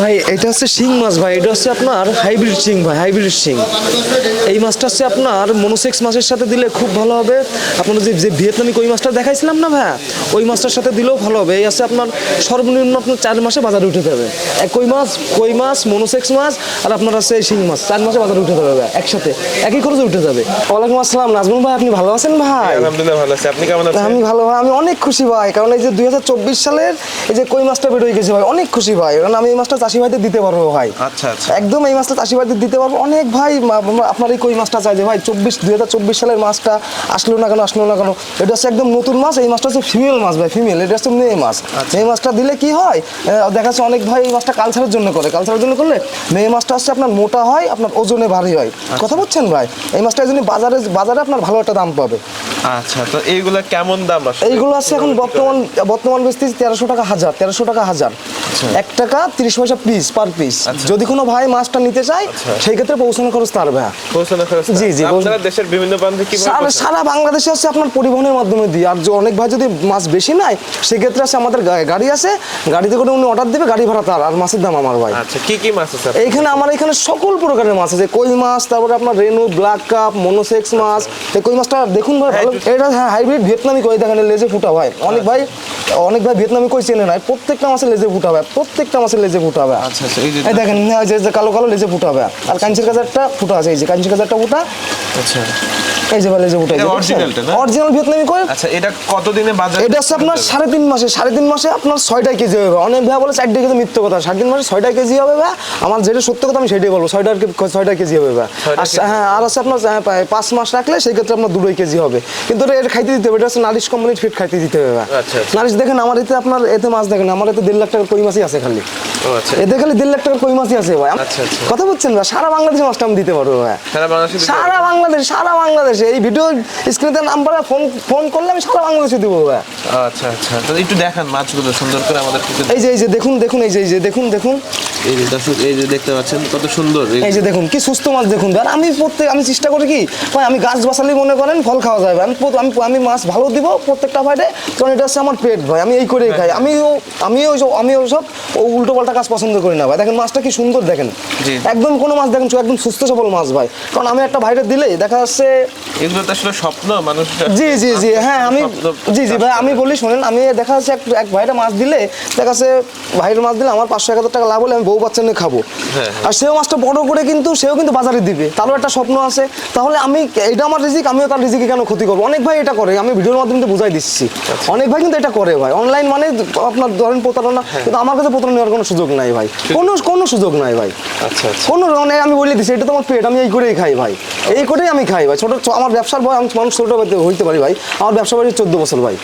ভাই এটা হচ্ছে শিং মাছ ভাই এটা হচ্ছে আপনার হাইব্রিড শিং ভাই হাইব্রিড শিং। এই মাছটা হচ্ছে আপনার মনোসেক্স মাছের সাথে দিলে খুব ভালো হবে। আপনার যে যে ভিয়েতনামি কই মাছটা দেখাইছিলাম না ভাই? ওই মাছটার সাথে দিলেও ভালো হবে। এই আছে আপনার সর্বনিম্ন আপনার চার মাসে বাজারে উঠে যাবে। এক কই মাছ? কই মাছ? মনোসেক্স মাছ? আর আপনার আছে শিং মাছ। চার মাসে বাজারে উঠে যাবে ভাই, একসাথে। একই খরচে উঠে যাবে। ওয়ালাইকুম আসসালাম নাজমুল ভাই আপনি ভালো আছেন ভাই? আলহামদুলিল্লাহ ভালো আছি। আপনি কেমন আছেন? আমি ভালো ভাই আমি অনেক খুশি ভাই কারণ এই যে দুই হাজার চব্বিশ সালের এই যে কই মাছটা বের হয়ে গেছে ভাই অনেক খুশি ভাই। কারণ আমি এই মাছটা চাষি ভাইদের দিতে পারব ভাই। আচ্ছা আচ্ছা। একদম এই মাছটা চাষি ভাইদের দিতে পারব। অনেক ভাই আপনার এই কই মাছটা চাই যে ভাই চব্বিশ দুই হাজার চব্বিশ সালের মাছটা আসলো না কেন আসলো না কেন এটা হচ্ছে একদম নতুন মাছ এই মাছটা হচ্ছে ফিমেল মাছ ভাই ফিমেল এটা হচ্ছে মেয়ে মাছ। এই মাছটা দিলে কি হয় দেখা যাচ্ছে অনেক ভাই এই মাছটা কালচারের জন্য করে। কালচারের জন্য করলে মেয়ে মাছটা হচ্ছে আপনার মোটা হয় আপনার ওজনে ভারী হয়। কথা বলছেন ভাই? এই মাছটা এই জন্য বাজারে বাজারে আপনার ভালো একটা দাম পাবে। আচ্ছা তো এইগুলা কেমন দাম আসলে? এইগুলো আছে এখন বর্তমান বর্তমান বেচতেছি তেরোশো টাকা হাজার তেরোশো টাকা হাজার। এক টাকা তিরিশ পয়সা পিস পার পিস আচ্ছা। যদি কোনো ভাই মাছটা নিতে চায় সেই ক্ষেত্রে পৌঁছানো খরচ তার ভাই পৌঁছানো খরচ জি, জি, আপনারা দেশের বিভিন্ন প্রান্তে কি সারা বাংলাদেশে আছে আপনার পরিবহনের মাধ্যমে দিই আর যে অনেক ভাই যদি মাছ বেশি নেয় সেক্ষেত্রে আছে আমাদের গাড়ি আছে। গাড়িতে করে উনি অর্ডার দেবে গাড়ি ভাড়া তার। আর মাছের দাম আমার ভাই। আচ্ছা কি কি মাছ আছে এইখানে আমার এখানে সকল প্রকারের মাছ আছে। কই মাছ তারপরে আপনার রেনু ব্ল্যাক কাপ মনোসেক্স মাছ। এই কই মাছটা দেখুন ভাই ভালো এটা হ্যাঁ হাইব্রিড ভিয়েতনামি কই দেখেন লেজে ফুটা ভাই। অনেক ভাই অনেক ভাই ভিয়েতনামি কই চেনে নাই। প্রত্যেকটা মাছের লেজে ফুটা ভাই প্রত্যেকটা মাছের লেজে ফুটা ভাই। আচ্ছা আচ্ছা এই যে দেখেন যে কালো কালো লেজে ফুটা হবে আর কাঞ্চির কাজারটা ফুটা আছে এই যে কাঞ্চির কাজারটা ফুটা। আচ্ছা। এই যে ফুটা এটা না? অরিজিনাল ভিয়েতনামি কই আচ্ছা এটা কতদিনে বাজার এটা হচ্ছে আপনার সাড়ে তিন মাসে সাড়ে তিন মাসে আপনার ছয়টা কেজি হবে অনেক ভাই বলে চারটে কেজি মিথ্য কথা। সাড়ে তিন মাসে ছয়টা কেজি হবে ভাই। আমার যেটা সত্য কথা আমি সেটাই বলব। ছয়টা ছয়টা কেজি হবে ভাই। হ্যাঁ আর আছে আপনার হ্যাঁ, পাঁচ মাস রাখলে সেই ক্ষেত্রে আপনার দুটোই কেজি হবে। কিন্তু এটা এটা খাইতে দিতে হবে। এটা হচ্ছে নারিশ কোম্পানির ফিট খাইতে দিতে হবে ভাই। আচ্ছা, আচ্ছা। নারিশ দেখেন আমার এতে আপনার এতে মাছ দেখেন আমার এতে দেড় লাখ টাকার কই মাছই আছে খালি। আচ্ছা। এতে খালি দেড় লাখ টাকার কই মাছই আছে ভাই। আচ্ছা। কথা বলছেন ভাই? সারা বাংলাদেশে মাছটা আমি দিতে পারব ভাই। সারা বাংলাদেশে সারা বাংলাদেশ সারা বাংলাদেশে এই ভিডিও স্ক্রিনে নাম্বারে ফোন ফোন করলে আমি সারা বাংলাদেশে দেবো আচ্ছা আচ্ছা। তো একটু দেখান মাছগুলো সুন্দর করে আমাদের এই যে এই যে দেখুন দেখুন এই যে এই যে দেখুন দেখুন। এই যে দর্শক এই যে দেখতে পাচ্ছেন কত সুন্দর। এই- যে দেখুন কি সুস্থ মাছ দেখুন আর আমি প্রত্যেক আমি চেষ্টা করি কি ভাই আমি গাছ বাসালি মনে করেন ফল খাওয়া যাবে আমি আমি আমি মাছ ভালো দিব প্রত্যেকটা ভাইটে কারণ এটা হচ্ছে আমার পেট ভাই আমি এই করেই খাই। আমিও আমি ওই সব আমি ওই সব উল্টো পাল্টা কাজ পছন্দ করি না ভাই। দেখেন মাছটা কি সুন্দর দেখেন। একদম কোনো মাছ দেখেন একদম সুস্থ সবল মাছ ভাই। কারণ আমি একটা ভাইটে দিলেই দেখা যাচ্ছে এগুলো তো আসলে স্বপ্ন মানুষ জি জি জি। হ্যাঁ আমি জি জি ভাই আমি বলি শোনেন আমি দেখা যাচ্ছে এক এক ভাইটা মাছ দিলে দেখা যাচ্ছে ভাইয়ের মাছ দিলে আমার পাঁচশো এক হাজার টাকা লাভ হলে আমি বউ বাচ্চা নিয়ে খাব। হ্যাঁ। আর সেও মাছটা বড় করে কিন্তু সেও কিন্তু বাজারে দিবে। তারও একটা স্বপ্ন আছে। তাহলে আমি এটা আমার রিজিক আমিও তার রিজিকে কেন ক্ষতি করব? অনেক ভাই এটা করে আমি ভিডিওর মাধ্যমে বুঝাই দিচ্ছি। আচ্ছা। অনেক ভাই কিন্তু এটা করে ভাই। অনলাইন মানে আপনার ধরেন প্রতারণা হ্যাঁ। কিন্তু আমার কাছে প্রতারণা নেওয়ার কোনো সুযোগ নাই ভাই। কোনো কোনো সুযোগ নাই ভাই। আচ্ছা আচ্ছা। কোনো মানে আমি বলে দিচ্ছি এটা তো আমার পেট আমি এই করেই খাই ভাই। এই করেই আমি খাই ভাই। ছোট আমার ব্যবসার বয় আমি মানুষ ছোটো হইতে পারি ভাই। আমার ব্যবসা বাড়ি চোদ্দ বছর ভাই।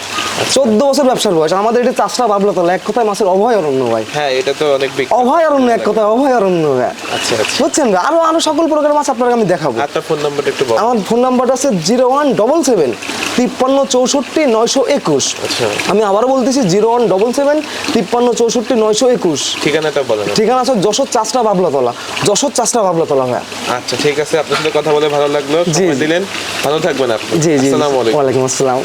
চোদ্দ বছর ব্যবসার বয়স। আমাদের এটা চাষটা ভাবলো তাহলে এক কথায় মাছের অভয় অরণ্য ভাই। হ্যাঁ এটা তো অনেক অভয় অরণ্য এক কথা অভয় অরণ্য ভাই আচ্ছা আচ্ছা। বুঝছেন? আরও আরও সকল প্রকারের মাছ আপনাকে আমি দেখাবো। আপনার ফোন নাম্বারটা একটু আমার ফোন নাম্বারটা আছে জিরো ওয়ান ডবল সেভেন তিপ্পান্ন চৌষট্টি নয়শো একুশ। আচ্ছা। আমি আবারও বলতেছি জিরো ওয়ান ডবল সেভেন তিপ্পান্ন চৌষট্টি নয়শো একুশ। ঠিকানাটা বলেন ঠিকানা আছে যশোর চাষটা বাবলাতলা। যশোর চাষটা বাবলাতলা ভাই আচ্ছা ঠিক আছে। আপনার সাথে কথা বলে ভালো লাগল। দিলেন। ভালো থাকবেন আপনি। জি জি। আসসালামু আলাইকুম। ওয়ালাইকুম আসসালাম।